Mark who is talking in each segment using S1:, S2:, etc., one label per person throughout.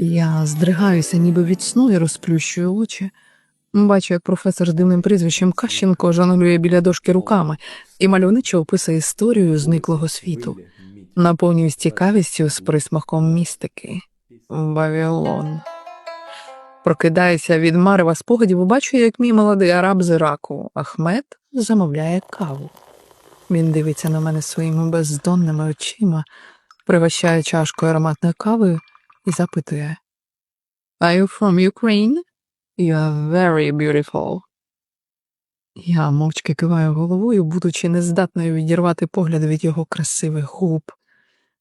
S1: Я здригаюся, ніби від сну і розплющую очі. Бачу, як професор з дивним прізвищем Кащенко жонглює біля дошки руками і мальовничо описує історію зниклого світу. Наповнююсь цікавістю з присмаком містики. Вавилон. Прокидаюся від марева спогадів і бачу, як мій молодий араб з Іраку Ахмед замовляє каву. Він дивиться на мене своїми бездонними очима, пригощає чашкою ароматної кави і запитує Are you from Ukraine? You are very beautiful. Я мовчки киваю головою, будучи нездатною відірвати погляд від його красивих губ.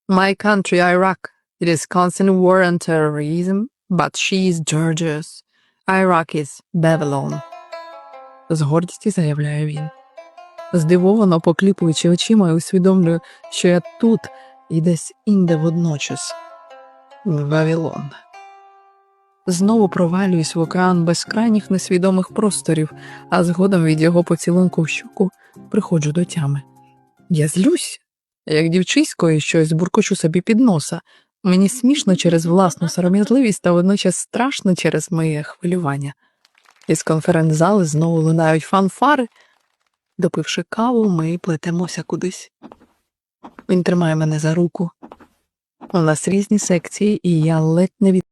S1: My country, Iraq. It is constant war and terrorism, but she is Georgia's. Iraq is Babylon. З гордістю заявляє він. Здивовано покліпуючи очима, і усвідомлюю, що я тут і десь інде водночас. Вавилон. Знову провалююсь в океан безкрайніх несвідомих просторів, а згодом від його поцілунку в щуку приходжу до тями. Я злюсь, як дівчисько і щось буркочу собі під носа. Мені смішно через власну сором'язливість та водночас страшно через моє хвилювання. Із конференц-зали знову лунають фанфари. Допивши каву, ми плетемося кудись. Він тримає мене за руку. У нас різні секції, і я ледь не від